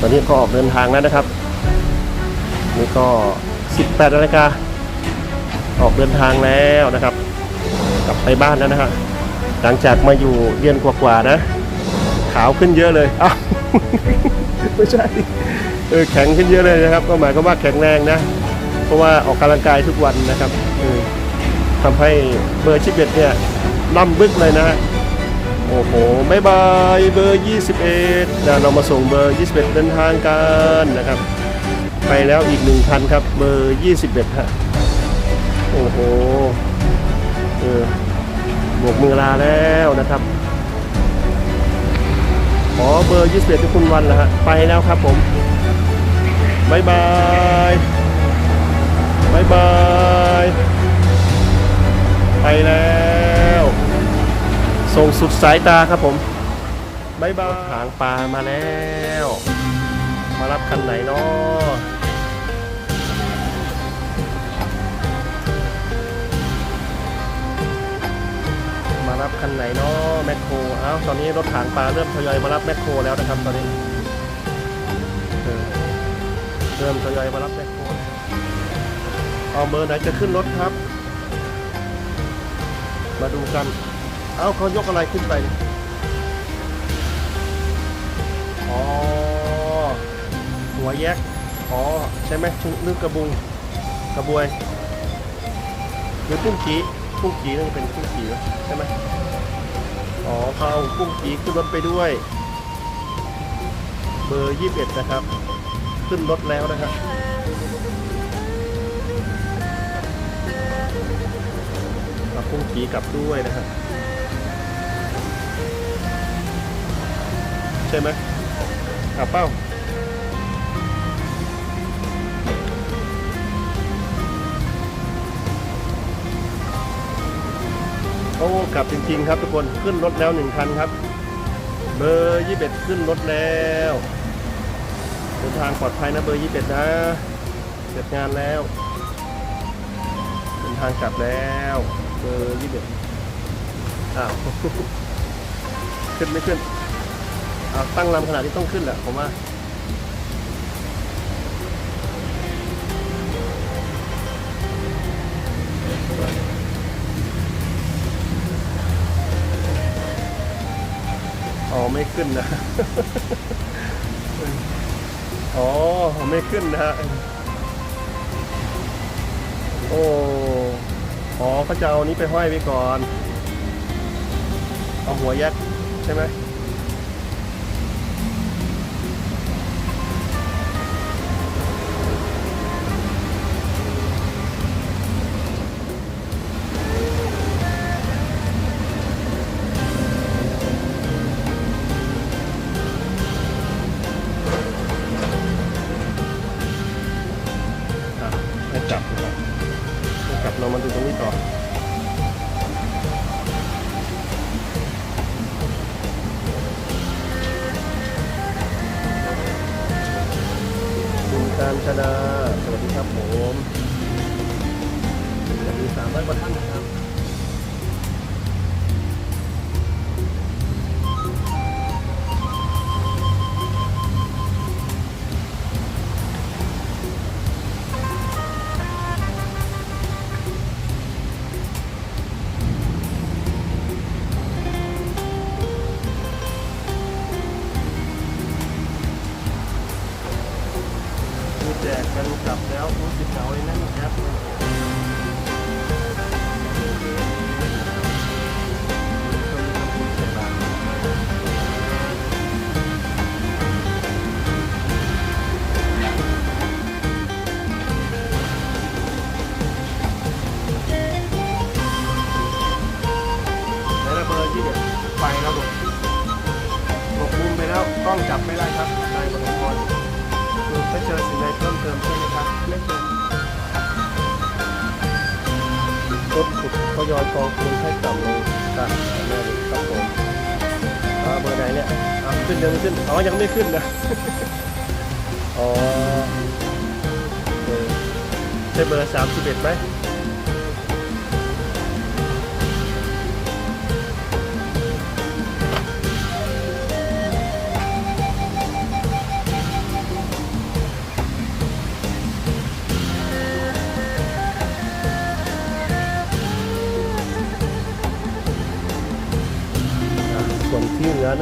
ตอนนี้ก็ออกเดินทางแล้วนะครับ นี่ก็ 18นาฬิกาออกเดินทางแล้วนะครับ กลับไปบ้านแล้วนะฮะหลังจากมาอยู่เดือนกว่าๆนะ ขาวขึ้นเยอะเลยอ้าวไม่ใช่เออแข็งขึ้นเยอะเลยนะครับ ก็หมายความว่าแข็งแรงนะ เพราะว่าออกกำลังกายทุกวันนะครับออทำให้เบอร์ชิบเอ็ดเนี่ยล่ำบึกเลยนะฮะ อ้โหบายบายเบอร์ 21เดี๋ยวเรามาส่งเบอร์ 21 เดินทางกันนะครับ ไปแล้วอีกหนึ่งคันครับ เบอร์ 21 ฮะ โอ้โห เออโบกมือลาแล้วนะครับ ขอเบอร์ 21ทุกคุณวันแล้วฮะ ไปแล้วครับผมบายบายบายบาย ไปแล้ว ส่งสุดสายตาครับผมบายบายหางปลามาแล้ว มารับคันไหนเนาะมารับคันไหนเนาะแมคโครเอ้าตอนนี้รถถางปลาเริ่มทยอยมารับแมคโครแล้วนะครับตอนนี้เออเริ่มทยอยมารับแมคโครแล้วเอาเบอร์ไหนจะขึ้นรถครับ มาดูกัน เอาเขายกอะไรขึ้นไปอ๋อ หัวแยก อ๋อ ใช่ไหมชุนึกกระบุง กระบวย หรือกุ้งกีกุ้งกีน่าจะเป็นกุ้งกีใช่ไหมอ๋อเขาเอากุ้งกีขึ้นรถไปด้วย เบอร์ยี่สิบเอ็ดนะครับ ขึ้นรถแล้วนะครับเอากุ้งกีกลับด้วยนะครับ ช่ไหมกลับเป้าโอ้กลับจริงๆครับทุกคนขึ้นรถแล้วหนึ่งคันครับ เบอร์ยี่สิบขึ้นรถแล้วเดินทางปลอดภัยนะเบอร์ยี่สิบนะเสร็จงานแล้วเดินทางกลับแล้วเบอร์ยี่สิบอ้าวขึ้นไม่ขึ้น ตั้งลำขนาดที่ต้องขึ้นแหละผมว่าอ๋อไม่ขึ้นนะ อ๋อไม่ขึ้นนะฮะ โอ้ อ๋อเขาจะเอานี้ไปห้อยไว้ก่อน เอาหัวยัดใช่ไหม คุณการชนา สวัสดีครับผมสวัสดีสามร้อยกว่าท่านนะครับ กันกลับแล้วรู้สึกเหงาเลยนั่นครับที่ไปแล้วหมหลบมุมไปแล้วกล้องจับไม่ได้ครับ คือไม่เจอสิ่งใดเพิ่มเติมใช่ไหมครับไม่เจอรถขุดทยอยกองคูณให้ต่ำลงครับแม่เลยครับผมอ่าเบอร์ไหนเนี่ยขึ้นยังไม่ขึ้นอ๋อยังไม่ขึ้นนะอ๋อเออใช่เบอร์สามสิบเอ็ดไหม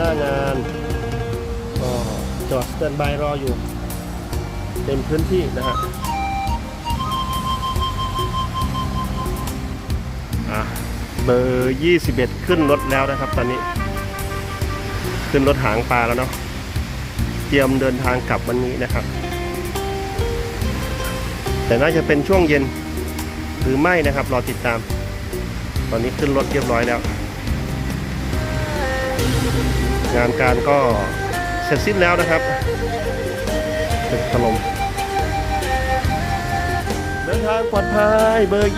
น้างานก็จอดสแตนบายรออยู่ เต็มพื้นที่นะฮะอะเบอร์ 21 ขึ้นรถแล้วนะครับตอนนี้ ขึ้นรถหางปลาแล้วเนาะเตรียมเดินทางกลับวันนี้นะครับ แต่น่าจะเป็นช่วงเย็นหรือไม่นะครับ รอติดตาม ตอนนี้ขึ้นรถเรียบร้อยแล้ว งานการก็เสร็จสิ้นแล้วนะครับตึกถล่มเดินทางปลอดภัยเบอร์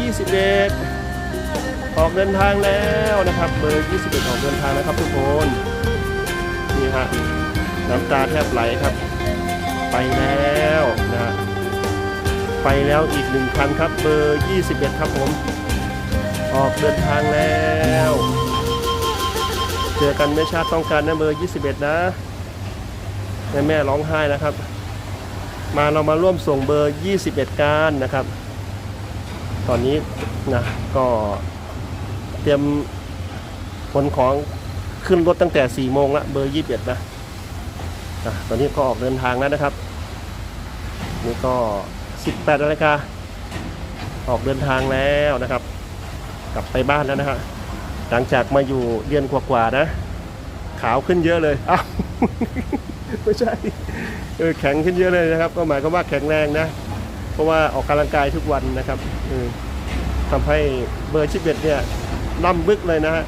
21 ออกเดินทางแล้วนะครับ เบอร์ 21 ออกเดินทางนะครับทุกคนนี่ฮะน้ำตาแทบไหลครับ ไปแล้วนะฮะไปแล้วอีกหนึ่งคันครับ เบอร์ 21 ครับผม ออกเดินทางแล้ว อกันไม่ชาติต้องการนะเบอร์21 นะแม่แม่ร้องไห้นะครับ มาเรามาร่วมส่งเบอร์ 21การนะครับ ตอนนี้นะก็เตรียมขนของขึ้นรถตั้งแต่4โมงละเบอร์ 21 นะอะตอนนี้ก็ออกเดินทางแล้วนะครับ นี่ก็ 18นาฬิกาออกเดินทางแล้วนะครับ กลับไปบ้านแล้วนะฮะ หลังจากมาอยู่เดือนกว่าๆนะ ขาวขึ้นเยอะเลยอ้าวไม่ใช่เออแข็งขึ้นเยอะเลยนะครับ ก็หมายความว่าแข็งแรงนะ เพราะว่าออกกำลังกายทุกวันนะครับเออทำให้เบอร์ชิบเอ็ดเนี่ยล่ำบึกเลยนะฮะ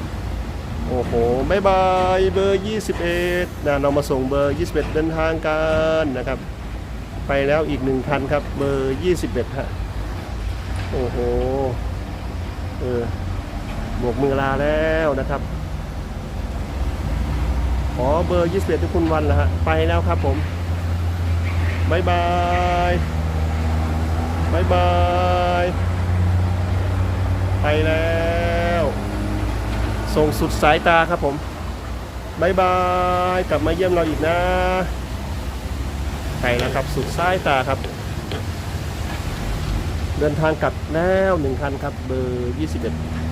โอ้โหบายบายเบอร์ 21นะเรามาส่งเบอร์ 21 เดินทางกันนะครับ ไปแล้วอีกหนึ่งคันครับ เบอร์ 21ฮะโอ้โหเออ บวกมือลาแล้วนะครับ ขอเบอร์21ทุกคุณวันแล้วฮะ ไปแล้วครับผมบายบายบายบาย ไปแล้ว ส่งสุดสายตาครับผมบายบาย กลับมาเยี่ยมเราอีกนะ ไปแล้วครับ สุดสายตาครับ เดินทางกลับแล้วหนึ่งคันครับ เบอร์21